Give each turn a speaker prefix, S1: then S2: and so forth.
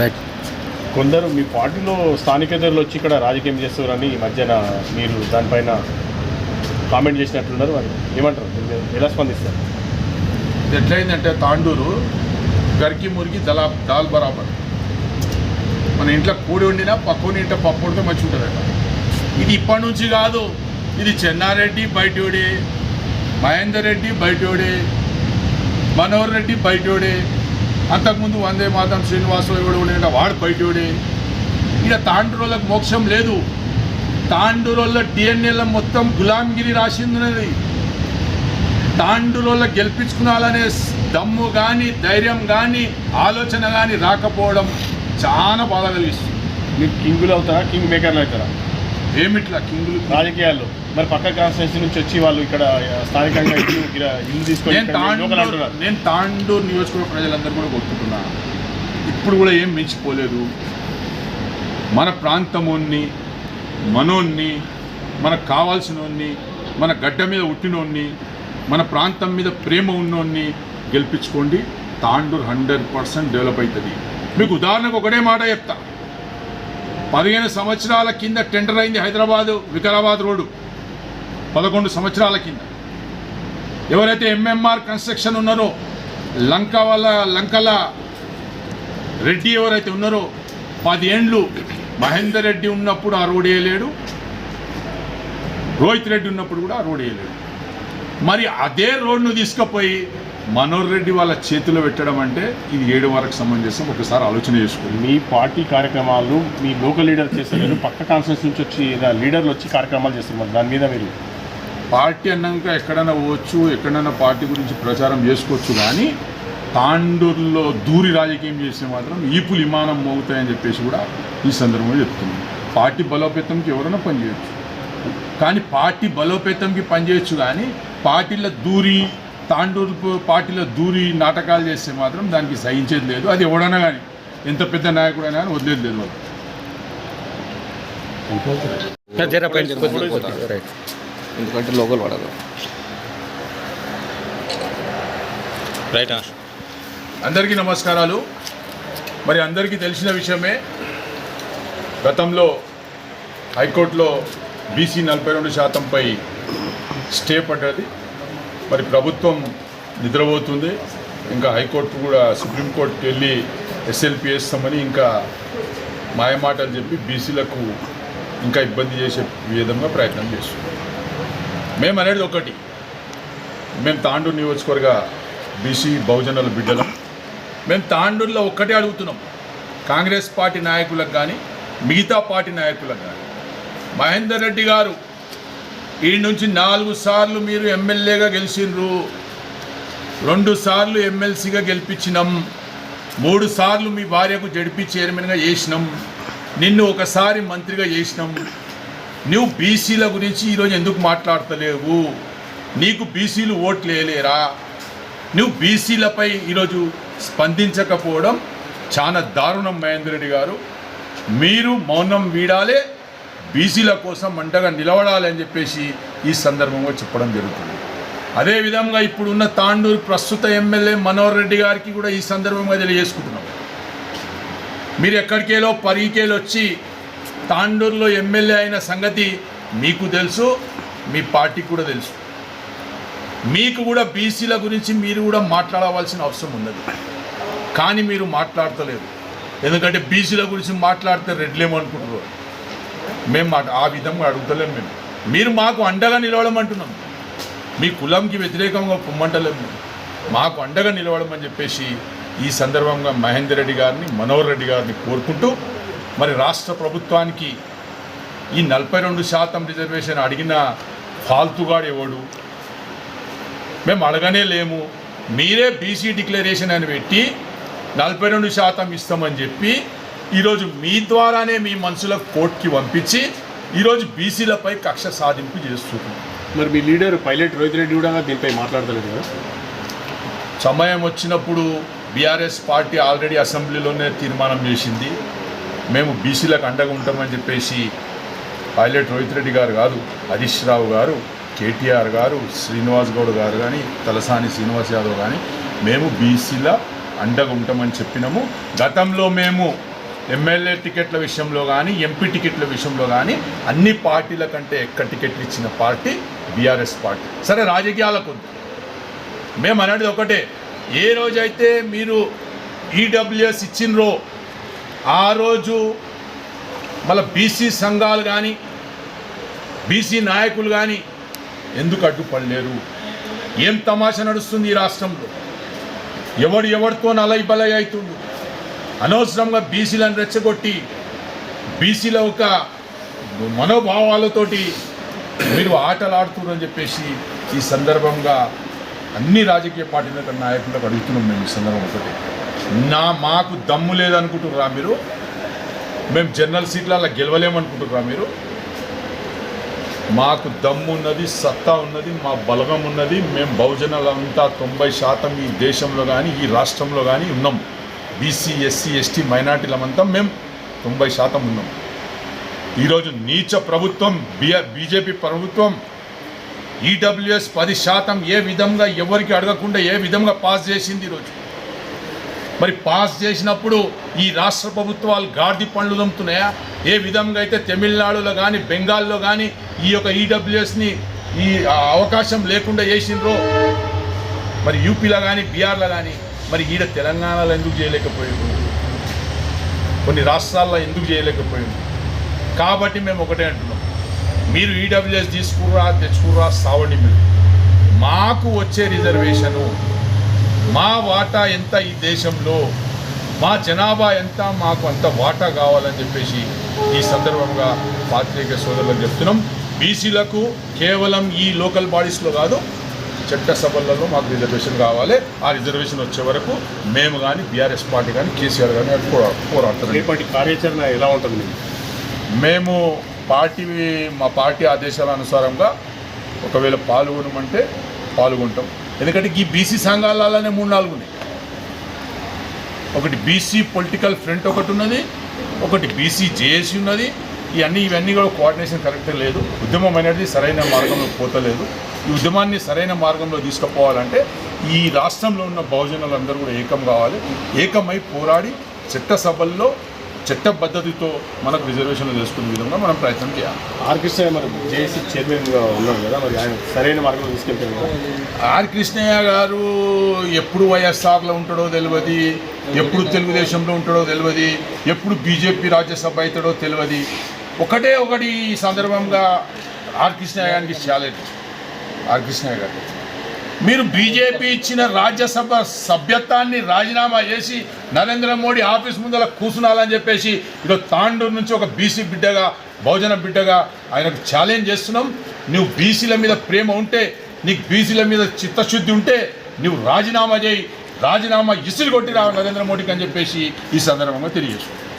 S1: Right
S2: కొందరు మీ పార్టీలో స్థానికేతరులు వచ్చి ఇక్కడ రాజకీయం చేస్తారని ఈ మధ్యన మీరు దానిపైన కామెంట్ చేసినట్లున్నారు మరి. ఏమంటారు? ఎలా స్పందిస్తారు?
S3: ఇది ఎట్లయిందంటే తాండూరు గరికి మురికి దలా దాల్ బరాబర్. మన ఇంట్లో కూడి వండినా పక్కన ఇంట్లో పప్పు ఉంటే మంచిగా ఉంటుందట. ఇది ఇప్పటి నుంచి కాదు. ఇది చెన్నారెడ్డి బయటోడే మహేందర్ రెడ్డి బయటోడే మనోహర్ రెడ్డి బయటోడే అంతకుముందు వందే మాతం శ్రీనివాసరావు ఎవడు ఉండే వాడు బయటోడే ఇక తాండూరులకు మోక్షం లేదు. తాండూరులో డిఎన్ఏల మొత్తం గులాంగిరి రాసింది తాండూరులో గెలిపించుకున్నాలనే దమ్ము కానీ ధైర్యం కానీ ఆలోచన కానీ రాకపోవడం చాలా బాధ కలిగిస్తుంది.
S2: మీరు కింగులు అవుతారా? కింగ్ మేకర్లు అవుతారా?
S3: ఏమిట్లా కింగులు?
S2: రాజకీయాల్లో. మరి పక్క కాన్స్టిట్యూన్సీ నుంచి వచ్చి వాళ్ళు ఇక్కడ స్థానికంగా ఇల్లు తీసుకొని
S3: తాండూరు నేను తాండూరు నియోజకవర్గ ప్రజలందరూ కూడా కొట్టుకున్నా ఇప్పుడు కూడా ఏం మించిపోలేదు. మన ప్రాంతమోన్ని మనోన్ని మనకు కావాల్సినోన్ని మన గడ్డ మీద ఉట్టినోన్ని మన ప్రాంతం మీద ప్రేమ ఉన్నోన్ని గెలిపించుకోండి. తాండూరు హండ్రెడ్ పర్సెంట్ డెవలప్ అవుతుంది. మీకు ఉదాహరణకు ఒకటే మాట చెప్తా. పదిహేను సంవత్సరాల కింద టెండర్ అయింది హైదరాబాదు వికారాబాద్ రోడ్డు. పదకొండు సంవత్సరాల కింద. ఎవరైతే ఎంఎంఆర్ కన్స్ట్రక్షన్ ఉన్నారో లంక వాళ్ళ లంకల రెడ్డి ఎవరైతే ఉన్నారో పదేండ్లు మహేందర్ రెడ్డి ఉన్నప్పుడు ఆ రోడ్ వేయలేడు. రోహిత్ రెడ్డి ఉన్నప్పుడు కూడా ఆ రోడ్ వేయలేడు. మరి అదే రోడ్ను తీసుకుపోయి మనోహర్ రెడ్డి వాళ్ళ చేతిలో పెట్టడం అంటే ఇది ఏడు వరకు సమంజసం ఒకసారి ఆలోచన చేసుకోండి.
S2: మీ పార్టీ కార్యక్రమాలు మీ లోకల్ లీడర్ చేస్తారు పక్క కాన్స్టిట్యూన్సీ నుంచి వచ్చి లీడర్లు వచ్చి కార్యక్రమాలు చేస్తారు మరి దాని మీద మీరు?
S3: పార్టీ అన్నాక ఎక్కడైనా పోవచ్చు ఎక్కడైనా పార్టీ గురించి ప్రచారం చేసుకోవచ్చు కానీ తాండూరులో దూరి రాజకీయం చేస్తే మాత్రం ఈపులు విమానం మోగుతాయని చెప్పేసి కూడా ఈ సందర్భంగా చెప్తున్నాను పార్టీ బలోపేతంకి ఎవరైనా పనిచేయచ్చు. కానీ పార్టీ బలోపేతంకి పనిచేయచ్చు కానీ పార్టీలో దూరి తాండూరు పార్టీలో దూరి నాటకాలు చేస్తే మాత్రం దానికి సహించేది లేదు. అది ఎవడైనా కానీ ఎంత పెద్ద నాయకుడైనా కానీ వదిలేదు లేదు
S4: ఎందుకంటే లోకల్ పడదు
S1: రైట్
S3: అందరికీ నమస్కారాలు. మరి అందరికీ తెలిసిన విషయమే గతంలో హైకోర్టులో బీసీ నలభై రెండు శాతంపై స్టే పడ్డది. మరి ప్రభుత్వం నిద్రపోతుంది. ఇంకా హైకోర్టు కూడా సుప్రీంకోర్టుకి వెళ్ళి ఎస్ఎల్పి వేస్తామని ఇంకా మాయమాటలు చెప్పి బీసీలకు ఇంకా ఇబ్బంది చేసే విధంగా ప్రయత్నం చేస్తుంది. మేము అనేది ఒకటి. మేము తాండూరు నియోజకవర్గ బీసీ బహుజనుల బిడ్డలం. మేము తాండూరులో ఒక్కటే అడుగుతున్నాం. కాంగ్రెస్ పార్టీ నాయకులకు కానీ మిగతా పార్టీ నాయకులకు కానీ మహేందర్ రెడ్డి గారు ఈ నుంచి నాలుగు సార్లు మీరు ఎమ్మెల్యేగా గెలిచిండ్రు. రెండు సార్లు ఎమ్మెల్సీగా గెలిపించినాం. మూడు సార్లు మీ భార్యకు జడిపి చైర్మన్గా చేసినాం. నిన్ను ఒకసారి మంత్రిగా చేసినాం. నువ్వు బీసీల గురించి ఈరోజు ఎందుకు మాట్లాడతలేవు? నీకు బీసీలు ఓట్లు వేయలేరా నువ్వు బీసీలపై ఈరోజు స్పందించకపోవడం చాలా దారుణం మహేందర్ రెడ్డి గారు. మీరు మౌనం వీడాలే. బీసీల కోసం మంటగా నిలబడాలి అని చెప్పేసి ఈ సందర్భంగా చెప్పడం జరుగుతుంది. అదేవిధంగా ఇప్పుడున్న తాండూరు ప్రస్తుత ఎమ్మెల్యే మనోహర్ రెడ్డి గారికి కూడా ఈ సందర్భంగా తెలియజేసుకుంటున్నాం. మీరు ఎక్కడికేలో పరిగికేలో వచ్చి తాండూరులో ఎమ్మెల్యే అయిన సంగతి మీకు తెలుసు మీ పార్టీకి కూడా తెలుసు. మీకు కూడా బీసీల గురించి మీరు కూడా మాట్లాడవలసిన అవసరం ఉన్నది. కానీ మీరు మాట్లాడతలేరు. ఎందుకంటే బీసీల గురించి మాట్లాడితే రెడ్లేమనుకుంటారు మేము ఆ విధంగా అడుగుతలేము మేము. మీరు మాకు అండగా నిలవడమంటున్నాం. మీ కులంకి వ్యతిరేకంగా పొమ్మంటలేము మాకు అండగా నిలవడమని చెప్పేసి ఈ సందర్భంగా మహేందర్ రెడ్డి గారిని మనోహర్ రెడ్డి గారిని కోరుకుంటూ మరి రాష్ట్ర ప్రభుత్వానికి ఈ నలభై రెండు శాతం రిజర్వేషన్ అడిగిన ఫాల్తుగాడు ఎవడు? మేము అడగనే లేము. మీరే బీసీ డిక్లరేషన్ అని పెట్టి నలభై రెండు శాతం ఇస్తామని చెప్పి ఈరోజు మీ ద్వారానే మీ మనుషులకు కోర్టుకి పంపించి ఈరోజు బీసీలపై కక్ష సాధింపు చేస్తుంది.
S2: మరి మీ లీడర్ పైలట్ రోహిత్ రెడ్డి కూడా దీనిపై మాట్లాడతలేదు కదా?
S3: సమయం వచ్చినప్పుడు బీఆర్ఎస్ పార్టీ ఆల్రెడీ అసెంబ్లీలోనే తీర్మానం చేసింది. మేము బీసీలకు అండగా ఉంటామని చెప్పేసి పైలట్ రోహిత్ రెడ్డి గారు కాదు హరీష్ రావు గారు కేటీఆర్ గారు శ్రీనివాస్ గౌడ్ గారు కానీ తలసాని శ్రీనివాస్ యాదవ్ కానీ మేము బీసీల అండగా ఉంటామని చెప్పినాము. గతంలో మేము ఎమ్మెల్యే టికెట్ల విషయంలో కానీ ఎంపీ టికెట్ల విషయంలో కానీ అన్ని పార్టీల కంటే ఎక్క టికెట్లు ఇచ్చిన పార్టీ బీఆర్ఎస్ పార్టీ. సరే రాజకీయాలకు మేము అనేది ఒకటే. ఏ రోజైతే మీరు ఈడబ్ల్యూఎస్ ఇచ్చినరో ఆ రోజు మళ్ళీ బీసీ సంఘాలు కానీ బీసీ నాయకులు కానీ ఎందుకు అడ్డుపడలేరు? ఏం తమాషా నడుస్తుంది ఈ రాష్ట్రంలో? ఎవడు ఎవరితో నలై బలై అవుతుండు? అనవసరంగా బీసీలను రెచ్చగొట్టి బీసీల ఒక మనోభావాలతోటి మీరు ఆటలు ఆడుతున్నారని చెప్పేసి ఈ సందర్భంగా అన్ని రాజకీయ పార్టీల నాయకులకు అడుగుతున్నాం మేము ఈ సందర్భం ఒకటి. నా మాకు దమ్ము లేదనుకుంటున్నారా మీరు? మేము జనరల్ సీట్లలో గెలవలేమనుకుంటున్నారా మీరు? మాకు దమ్ము ఉన్నది సత్తా ఉన్నది మా బలగం ఉన్నది మేము బహుజనులంతా తొంభై శాతం ఈ దేశంలో కానీ ఈ రాష్ట్రంలో కానీ ఉన్నాం. బీసీ ఎస్సీ ఎస్టీ మైనార్టీలమంతా మేము తొంభై శాతం ఉన్నాం. ఈరోజు నీచ ప్రభుత్వం బిఆర్ బీజేపీ ప్రభుత్వం ఈడబ్ల్యూఎస్ పది శాతం ఏ విధంగా ఎవరికి అడగకుండా ఏ విధంగా పాస్ చేసింది ఈరోజు? మరి పాస్ చేసినప్పుడు ఈ రాష్ట్ర ప్రభుత్వాలు గాడిద పండ్లు దమ్ముతున్నాయా ఏ విధంగా అయితే తమిళనాడులో కానీ బెంగాల్లో కానీ ఈ యొక్క ఈడబ్ల్యూఎస్ని ఈ అవకాశం లేకుండా చేసినరో మరి యూపీలో కానీ బీఆర్లో కానీ మరి ఈడ తెలంగాణలో ఎందుకు చేయలేకపోయిండ్రు? కొన్ని రాష్ట్రాల్లో ఎందుకు చేయలేకపోయింది కాబట్టి మేము ఒకటే అంటున్నాం. మీరు ఈడబ్ల్యూఎస్ తీసుకుర్రా తెచ్చుకుర్రా సావండి మీరు. మాకు వచ్చే రిజర్వేషను మా వాటా ఎంత ఈ దేశంలో మా జనాభా ఎంత మాకు అంత వాటా కావాలని చెప్పేసి ఈ సందర్భంగా పాత్రిక సోదరులకు చెప్తున్నాం. బీసీలకు కేవలం ఈ లోకల్ బాడీస్లో కాదు చట్టసభలలో మాకు రిజర్వేషన్ కావాలి. ఆ రిజర్వేషన్ వచ్చే వరకు మేము కానీ బీఆర్ఎస్ పార్టీ కానీ కేసీఆర్ కానీ పోరాడుతున్నాం
S2: రేపటి కార్యాచరణ ఎలా ఉంటుంది?
S3: మేము పార్టీ మా పార్టీ ఆదేశాల అనుసారంగా ఒకవేళ పాల్గొనమంటే పాల్గొంటాం. ఎందుకంటే ఈ బీసీ సంఘాలనే మూడు నాలుగు ఉన్నాయి. ఒకటి బీసీ పొలిటికల్ ఫ్రంట్ ఒకటి ఉన్నది ఒకటి బీసీ జేఏసీ ఉన్నది. ఇవన్నీ ఇవన్నీ కూడా కోఆర్డినేషన్ కరెక్ట్ లేదు. ఉద్యమం అనేది సరైన మార్గంలో పోతలేదు. ఈ ఉద్యమాన్ని సరైన మార్గంలో తీసుకుపోవాలంటే ఈ రాష్ట్రంలో ఉన్న బహుజనులందరూ కూడా ఏకం కావాలి. ఏకమై పోరాడి చట్టసభల్లో చట్టబద్ధతితో మనకు రిజర్వేషన్లు చేసుకునే విధంగా మనం ప్రయత్నం చేయాలి.
S2: ఆర్ కృష్ణ మరి జేఏసీ చైర్మన్గా ఉన్నారు కదా మరి ఆయన సరైన మార్గంలో తీసుకెళ్తారు
S3: ఆర్ కృష్ణయ్య గారు ఎప్పుడు వైఎస్ఆర్లో ఉంటాడో తెలియదు ఎప్పుడు తెలుగుదేశంలో ఉంటాడో తెలియదు ఎప్పుడు బీజేపీ రాజ్యసభ అవుతాడో తెలియదు ఒకటే ఒకటి ఈ సందర్భంగా ఆర్ కృష్ణయ్య గారికి ఛాలెంజ్ ఆర్ కృష్ణయ్య గారు. మీరు బీజేపీ ఇచ్చిన రాజ్యసభ సభ్యత్వాన్ని రాజీనామా చేసి నరేంద్ర మోడీ ఆఫీస్ ముందర కూర్చున్నాలని చెప్పేసి ఇదో తాండూరు నుంచి ఒక బీసీ బిడ్డగా బహుజన బిడ్డగా ఆయనకు ఛాలెంజ్ చేస్తున్నాం. నువ్వు బీసీల మీద ప్రేమ ఉంటే నీకు బీసీల మీద చిత్తశుద్ధి ఉంటే నువ్వు రాజీనామా చేయి రాజీనామా ఇసులు కొట్టి రావు నరేంద్ర మోడీకి అని చెప్పేసి ఈ సందర్భంగా తెలియజేస్తున్నాం.